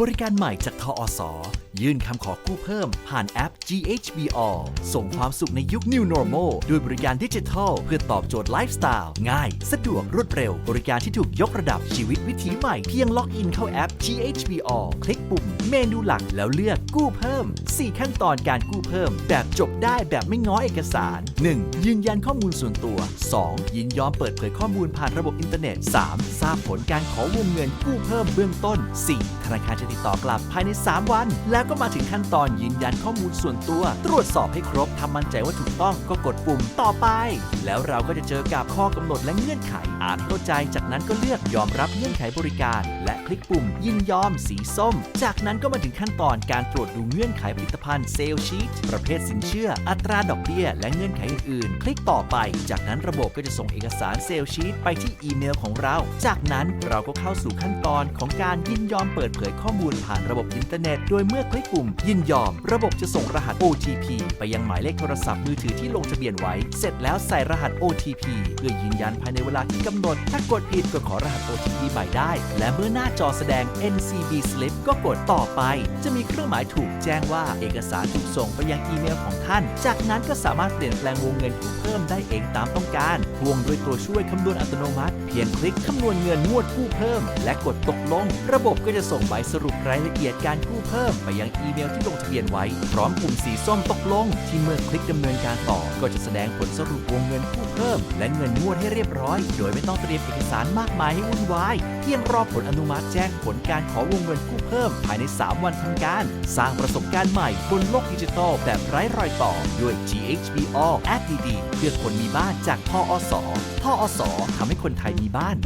บริการใหม่จากทออส ยื่นคำขอกู้เพิ่ม ผ่านแอป GHBO ส่งความสุขในยุค New Normal ด้วยบริการดิจิทัล เพื่อตอบโจทย์ไลฟ์สไตล์ง่าย สะดวกรวดเร็ว บริการที่ถูกยกระดับชีวิตวิถีใหม่เพียงล็อกอินเข้าแอป GHBO คลิกปุ่ม เมนูหลักแล้วเลือกกู้เพิ่ม 4 ขั้นตอนการกู้เพิ่ม แบบจบได้แบบไม่ง้อเอกสาร 1. ยืนยันข้อมูลส่วนตัว 2. ยินยอมเปิดเผยข้อมูลผ่านระบบอินเทอร์เน็ต 3. ทราบผลการขอวงเงินกู้เพิ่มเบื้องต้น 4. ธนาคารจะติดต่อกลับภายใน 3 วัน แล้วก็มาถึงขั้นตอนยืนยันข้อมูลส่วนตัว ตรวจสอบให้ครบทำมั่นใจว่าถูกต้องก็กดปุ่มต่อไป แล้วเราก็จะเจอกับข้อกำหนดและเงื่อนไข อ่านเข้าใจ จากนั้นก็เลือกยอมรับเงื่อนไขบริการ และคลิกปุ่ม ยินยอมสีส้ม จากนั้นก็มาถึงขั้นตอนการตรวจดูเงื่อนไขผลิตภัณฑ์เซลล์ชีตประเภทสินเชื่อ อัตราดอกเบี้ย และเงื่อนไขอื่นๆ คลิกต่อไป จากนั้นระบบก็จะส่งเอกสารเซลล์ชีตไปที่อีเมลของเรา จากนั้นเราก็เข้าสู่ขั้นตอนของการยินยอมเปิดเผยข้อมูลผ่านระบบอินเทอร์เน็ต โดยเมื่อคลิกปุ่มยินยอม ระบบจะส่งรหัส OTP ไปยังหมายเลขโทรศัพท์มือถือที่ลงทะเบียนไว้ เสร็จแล้วใส่รหัส OTP เพื่อยืนยันภายในเวลาที่กำหนด ถ้ากดผิดก็ขอรหัส OTP ใหม่ได้ และเมื่อหน้าจอแสดง NCB slip ก็กดต่อไป จะมีเครื่องหมายถูกแจ้งว่าเอกสารถูกส่งไปยังอีเมลของท่าน จากนั้นก็สามารถเปลี่ยนแปลงวงเงินคูเพิ่มได้เองตามต้องการพ่วงด้วยตัวช่วยคำนวณอัตโนมัติ เพียงคลิกคำนวณเงินงวดกู้เพิ่ม และกดตกลง ระบบก็จะส่งใบสรุปรายละเอียดการกู้เพิ่มไปยังอีเมลที่ลงทะเบียนไว้ พร้อมปุ่มสีส้มตกลง ที่เมื่อคลิกดำเนินการต่อ ก็จะแสดงผลสรุปวงเงินกู้เพิ่ม และเงินงวดให้เรียบร้อย โดยไม่ต้องเตรียมเอกสารมากมายให้วุ่นวายเพียงรอผลอนุมัติแจ้งผลการขอวงเงินกู้เพิ่ม ภายใน 3 วันทำการ สร้างประสบการณ์ใหม่บนโลกดิจิทัลแบบไร้รอยต่อด้วย GHBO แอปดีๆเพื่อคนมีบ้านจากทออสทออสทำให้คนไทยมีบ้าน